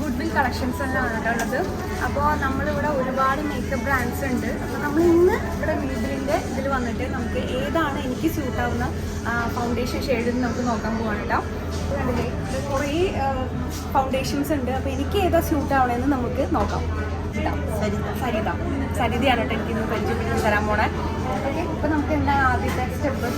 Goodwill collections എല്ലാം ആണ് ഉള്ളത് അപ്പോൾ നമ്മളിവിടെ ഒരുപാട് മേക്കപ്പ് ബ്രാൻഡ്സ് ഉണ്ട്. അപ്പോൾ നമ്മൾ ഇന്ന് ഇവിടെ വീട്ടിലിന്റെ ഇതിൽ വന്നിട്ട് നമുക്ക് ഏതാണ് എനിക്ക് സ്യൂട്ട് ആവുന്ന ഫൗണ്ടേഷൻ ഷെയ്ഡ് നമുക്ക് നോക്കാൻ പോവാണ് കേട്ടോ അപ്പോൾ കണ്ടില്ലേ ഇവിടെ കുറേ ഫൗണ്ടേഷൻസ് ഉണ്ട്. അപ്പോൾ എനിക്ക് ഏതാ സ്യൂട്ട് ആവണമെന്ന് നമുക്ക് നോക്കാം. സരിത. സരിത. സരിതയാണ് കേട്ടോ എനിക്ക് ഇന്ന് പരിചയപ്പെടുത്തി തരാൻ പോണേ. ഓക്കെ ഇപ്പോൾ നമുക്ക് എന്താ ആദ്യത്തെ സ്റ്റെപ്പ്?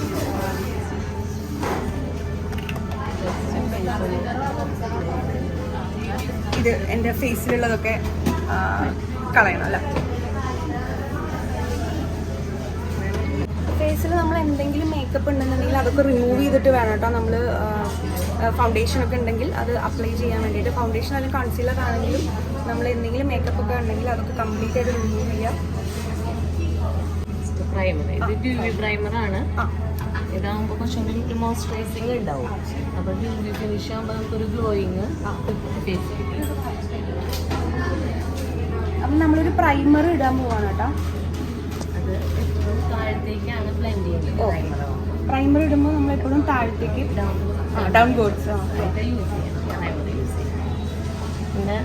ഇത് എന്റെ ഫേസിലുള്ളതൊക്കെ കളയണം അല്ല? ഫേസിൽ നമ്മൾ എന്തെങ്കിലും മേക്കപ്പ് ഉണ്ടെന്നുണ്ടെങ്കിൽ അതൊക്കെ റിമൂവ് ചെയ്തിട്ട് വേണം കേട്ടോ. നമ്മൾ ഫൗണ്ടേഷൻ ഒക്കെ ഉണ്ടെങ്കിൽ അത് അപ്ലൈ ചെയ്യാൻ വേണ്ടിയിട്ട്. ഫൗണ്ടേഷൻ അല്ലെങ്കിൽ കൺസീലർ ആണെങ്കിലും നമ്മൾ എന്തെങ്കിലും മേക്കപ്പ് ഒക്കെ ഉണ്ടെങ്കിൽ അതൊക്കെ കംപ്ലീറ്റ് ആയിട്ട് റിമൂവ് ചെയ്യാം. പ്രൈമർ ഇത് ആണ്. ആ. ഇതാകുമ്പോൾ കുറച്ചും കൂടി മോയ്സ്ചറൈസിങ് ഉണ്ടാവും അപ്പോൾ ബ്യൂട്ടി ഫിനിഷ് ആകുമ്പോൾ നമുക്കൊരു ഗ്ലോയിങ് ഫേസ് അപ്പം നമ്മളൊരു പ്രൈമർ ഇടാൻ പോവാണ് കേട്ടോ. അത് എപ്പോഴും താഴത്തേക്കാണ് ബ്ലെൻഡ് ചെയ്യുന്നത്. പ്രൈമർ പ്രൈമർ ഇടുമ്പോൾ നമ്മൾ എപ്പോഴും താഴത്തേക്ക് ഡൗൺ ബോർഡ്സ് യൂസ് ചെയ്യണം. പ്രൈമർ യൂസ് ചെയ്യണം. പിന്നെ?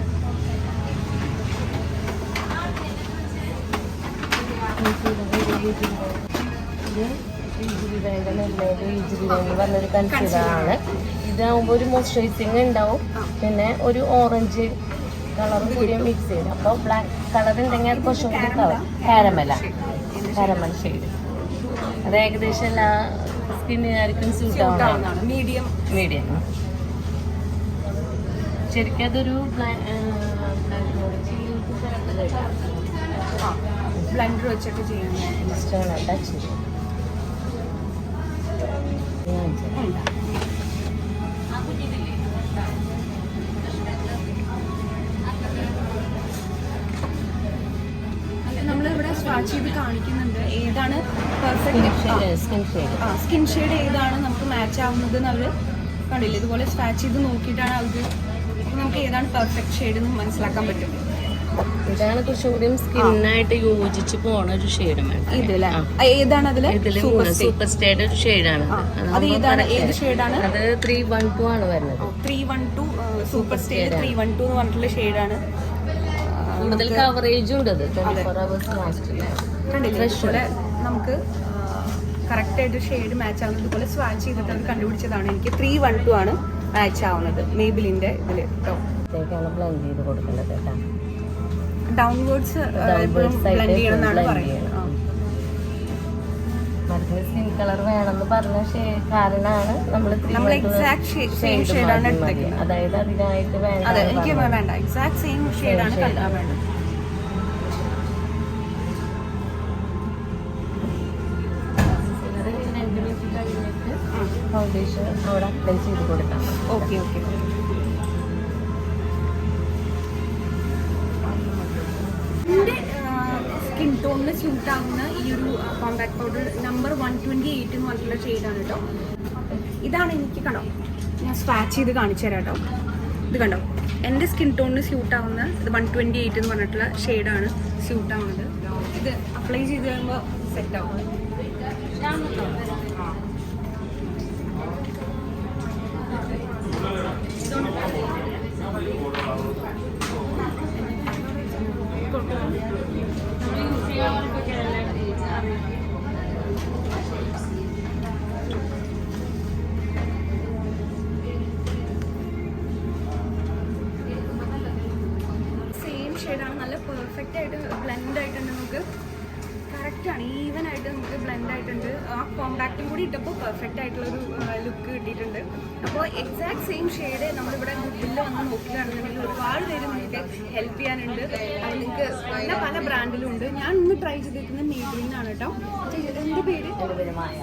ഇത് വേണ്ടി പറഞ്ഞൊരു കൺസിഡറാണ് ഇതാകുമ്പോൾ ഒരു മോയ്സ്ചറൈസിങ് ഉണ്ടാവും. പിന്നെ ഒരു ഓറഞ്ച് കളർ കൂടി മിക്സ് ചെയ്ത് അപ്പോൾ ബ്ലാക്ക് കളർ ഉണ്ടെങ്കിൽ അത് കുറച്ചും കൂടി കളർ കാരമല കാരമൽ ഷെയ്ഡ് അത് ഏകദേശം എല്ലാ സ്കിന്നുകാർക്കും സ്യൂട്ട് ആവുന്നതാണ് മീഡിയം മീഡിയം ശരിക്കും അതൊരു ബ്ലെൻഡർ വെച്ചിട്ട് ചെയ്യാൻ ടച്ച് ചെയ്യും കാണിക്കുന്നുണ്ട്. ഏതാണ് പെർഫെക്റ്റ് സ്കിൻ ഷെയ്ഡ് ഏതാണ് നമുക്ക് മാച്ച് ആവുന്നത് എന്ന് അവർ കണ്ടില്ല? ഇതുപോലെ സ്വാച്ച് ചെയ്ത് നോക്കിയിട്ടാണ് അവർ നമുക്ക് ഏതാണ് പെർഫെക്റ്റ് ഷെയ്ഡ് എന്ന് മനസ്സിലാക്കാൻ പറ്റും. ഇതാണ് കുറച്ചുകൂടി സ്കിന്നായിട്ട് യോജിച്ച് പോണ ഒരു ഷെയ്ഡ് ഏതാണ് അതിൽ? സൂപ്പർ സ്റ്റേ സൂപ്പർ സ്റ്റേയുടെ ഒരു ഷെയ്ഡാണ് അത് ഏതാണ്? ഏത് ഷെയ്ഡാണ് അത് ത്രീ വൺ ടു ആണ് വരുന്നത്. Three one two super stay three one two എന്ന് പറഞ്ഞിട്ടുള്ള ഷെയ്ഡാണ് കൂടുതൽ കവറേജും ഉണ്ട് അത്. നമുക്ക് കറക്റ്റ് ആയിട്ട് ഷെയ്ഡ് മാച്ച് ആവുന്നത് പോലെ സ്വാച്ച് ചെയ്തിട്ട് അത് കണ്ടുപിടിച്ചതാണ്. എനിക്ക് ത്രീ വൺ ടു ആണ് മാച്ച് ആവുന്നത്. മേബിലിന്റെ ഇതിൽ. കേട്ടോ. ഡൗൺവേർഡ്സ് എപ്പോഴും ബ്ലെൻഡ് ചെയ്യണം എന്നാണ് blend പറയുന്നത്. സ്കിൻ കളർ വേണമെന്ന് പറഞ്ഞ കാരണമാണ് നമ്മൾ നമ്മൾ എക്സാക്ട് സെയിം ഷെയ്ഡാണ് എടുത്തേക്കുന്നത് അതായത് അതിനായിട്ട് വേണ്ട അതെ എനിക്ക് വേണ്ട. എക്സാക്ട് സെയിം ഷെയ്ഡാണ് വേണ്ടത്. ഫൗണ്ടേഷൻ അവിടെ അപ്ലൈ ചെയ്ത് കൊടുക്കാം. ഓക്കെ ഓക്കെ ടോണിന് ആകുന്ന ഈ ഒരു compact powder number one twenty eight എന്ന് പറഞ്ഞിട്ടുള്ള ഷെയ്ഡാണ് കേട്ടോ ഇതാണ് എനിക്ക് കണ്ടോ ഞാൻ സ്ക്രാച്ച് ചെയ്ത് കാണിച്ചു തരാം കേട്ടോ ഇത് കണ്ടോ എന്റെ സ്കിൻ ടോണിന് സ്യൂട്ട് ആവുന്ന ഇത് വൺ ട്വന്റി എയ്റ്റ് എന്ന് പറഞ്ഞിട്ടുള്ള ഷെയ്ഡാണ് സ്യൂട്ട് ആവുന്നത്. ഇത് അപ്ലൈ ചെയ്ത് കഴിയുമ്പോൾ സെറ്റ് പെർഫെക്റ്റ് ആയിട്ട് ബ്ലെൻഡ് ആയിട്ടുണ്ട് നമുക്ക്. കറക്റ്റ് ആണ് ഈവൻ ആയിട്ട് നമുക്ക് ബ്ലെൻഡ് ആയിട്ടുണ്ട്. ആ കോമ്പാക്റ്റും കൂടി ഇട്ടപ്പോൾ പെർഫെക്റ്റ് ആയിട്ടുള്ള ഒരു ലുക്ക് കിട്ടിയിട്ടുണ്ട്. അപ്പോൾ എക്സാക്ട് സെയിം ഷെയ്ഡ് നമ്മളിവിടെ ഗുഡിൽ വന്ന് നോക്കുകയാണെന്നുണ്ടെങ്കിൽ ഒരുപാട് പേര് നിങ്ങൾക്ക് ഹെൽപ്പ് ചെയ്യാനുണ്ട്. അത് നിങ്ങൾക്ക് പല പല ബ്രാൻഡിലും ഉണ്ട്. ഞാൻ ഇന്ന് ട്രൈ ചെയ്തിരിക്കുന്നത് മേബിളിനാണ് കേട്ടോ. ചേച്ചി, എന്റെ പേര് മായ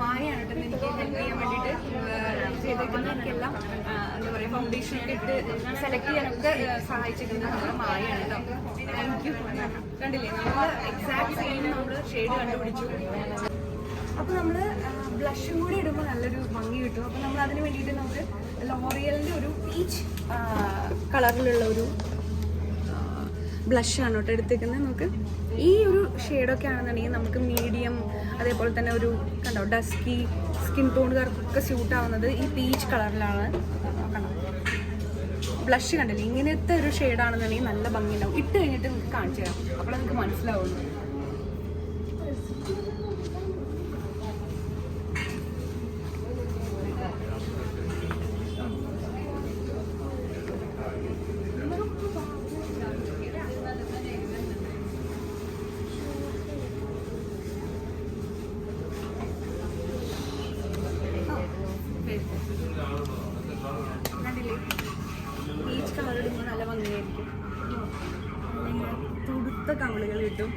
മായ ആണ് കേട്ടോ. എനിക്ക് ഹെൽപ്പ് ചെയ്യാൻ വേണ്ടിയിട്ട് ചെയ്തേക്കുന്നത്. എനിക്കെല്ലാം എന്താ പറയുക ഫൗണ്ടേഷൻ ഒക്കെ ഇട്ട് സെലക്ട് ചെയ്യാനൊക്കെ സഹായിച്ചിരിക്കുന്നത് മായയാണ് കേട്ടോ. കണ്ടില്ലേ? നമ്മൾ എക്സാക്ട് സെയിം നമ്മൾ ഷെയ്ഡ് കണ്ടുപിടിച്ചു. അപ്പോൾ നമ്മൾ ബ്ലഷും കൂടി ഇടുമ്പോൾ നല്ലൊരു ഭംഗി കിട്ടും. അപ്പോൾ നമ്മൾ അതിന് വേണ്ടിയിട്ട് നമുക്ക് ലോറിയലിന്റെ ഒരു പീച്ച് കളറിലുള്ള ഒരു ബ്ലഷാണ് കേട്ടോ എടുത്തേക്കുന്നത്. നമുക്ക് ഈ ഒരു ഷെയ്ഡൊക്കെ ആണെന്നുണ്ടെങ്കിൽ നമുക്ക് മീഡിയം അതേപോലെ തന്നെ ഒരു കണ്ടോ ഡസ്കി സ്കിൻ ടോണുകാർക്കൊക്കെ സ്യൂട്ട് ആവുന്നത് ഈ പീച്ച് കളറിലാണ് കണ്ടോ? ബ്ലഷ് കണ്ടില്ലേ? ഇങ്ങനത്തെ ഒരു ഷെയ്ഡാണെന്നുണ്ടെങ്കിൽ നല്ല ഭംഗിയുണ്ടാവും. ഇട്ട് കഴിഞ്ഞിട്ട് നിങ്ങൾക്ക് കാണിച്ചു തരാം അപ്പോൾ നിങ്ങൾക്ക് മനസ്സിലാവുള്ളൂ കണ്ടില്ലേ പീച്ച് കളർ ഇടുമ്പോൾ നല്ല ഭംഗിയായിരിക്കും അല്ലെങ്കിൽ തുടുത്ത കവിളുകൾ കിട്ടും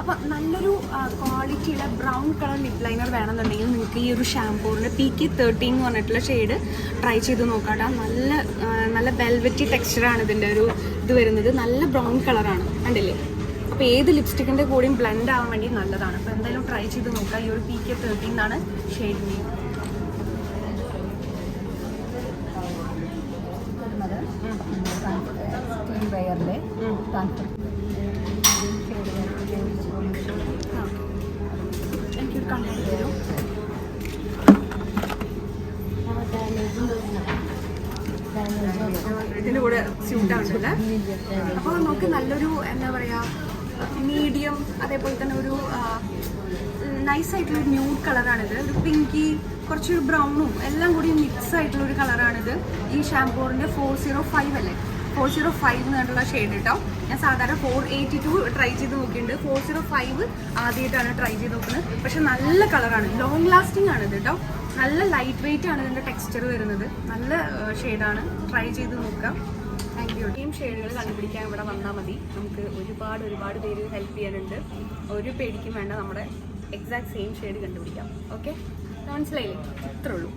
അപ്പൊ നല്ലൊരു ക്വാളിറ്റിയുള്ള ബ്രൗൺ കളർ ലിപ് ലൈനർ വേണമെന്നുണ്ടെങ്കിൽ നിങ്ങൾക്ക് ഈ ഒരു ഷാംപൂറിന്റെ പി കെ തേർട്ടീൻ എന്ന് പറഞ്ഞിട്ടുള്ള ഷെയ്ഡ് ട്രൈ ചെയ്ത് നോക്കാട്ടാ. നല്ല നല്ല വെൽവെറ്റി ടെക്സ്ചറാണ് ഇതിന്റെ ഒരു ഇത് വരുന്നത്. നല്ല ബ്രൗൺ കളറാണ് കണ്ടില്ലേ? അപ്പോൾ ഏത് ലിപ്സ്റ്റിക്കിന്റെ കൂടെയും ബ്ലെൻഡ് ആവാൻ വേണ്ടി നല്ലതാണ്. അപ്പോൾ എന്തായാലും ട്രൈ ചെയ്ത് നോക്കാം ഈ ഒരു പി കെ തേർട്ടീൻ എന്നാണ് ഷെയ്ഡ് കണ്ടു തരും ഇതിന്റെ കൂടെ സ്യൂട്ട് ആവുന്നുണ്ട് അപ്പോൾ നമുക്ക് നല്ലൊരു എന്താ പറയുക മീഡിയം അതേപോലെ തന്നെ ഒരു നൈസ് ആയിട്ടുള്ള ഒരു ന്യൂഡ് കളറാണിത് ഒരു പിങ്കി കുറച്ചൊരു ബ്രൗണും എല്ലാം കൂടി മിക്സ് ആയിട്ടുള്ള ഒരു കളറാണിത് ഈ ഷാംപൂറിന്റെ ഫോർ സീറോ ഫൈവ് അല്ലേ? ഫോർ സീറോ ഫൈവ് എന്നുള്ള ഷെയ്ഡ് കേട്ടോ ഞാൻ സാധാരണ ഫോർ എയ്റ്റി ടു ട്രൈ ചെയ്ത് നോക്കിയിട്ടുണ്ട്. ഫോർ സീറോ ഫൈവ് ആദ്യമായിട്ടാണ് ട്രൈ ചെയ്ത് നോക്കുന്നത്. പക്ഷെ നല്ല കളറാണ് ലോങ് ലാസ്റ്റിംഗ് ആണ് ഇത് കേട്ടോ നല്ല ലൈറ്റ് വെയിറ്റ് ആണ് ഇതിന്റെ ടെക്സ്ചർ വരുന്നത്. നല്ല ഷെയ്ഡാണ് ട്രൈ ചെയ്ത് നോക്കാം. താങ്ക് യു ടീം ഷെയ്ഡുകൾ കണ്ടുപിടിക്കാൻ ഇവിടെ വന്നാൽ മതി. നമുക്ക് ഒരുപാട് ഒരുപാട് പേര് ഹെൽപ്പ് ചെയ്യാനുണ്ട്. ഒരു പേടിക്കും വേണ്ട. നമ്മുടെ എക്സാക്ട് സെയിം ഷെയ്ഡ് കണ്ടുപിടിക്കാം. ഓക്കെ മനസ്സിലായില്ലേ ഇത്രേ ഉള്ളൂ.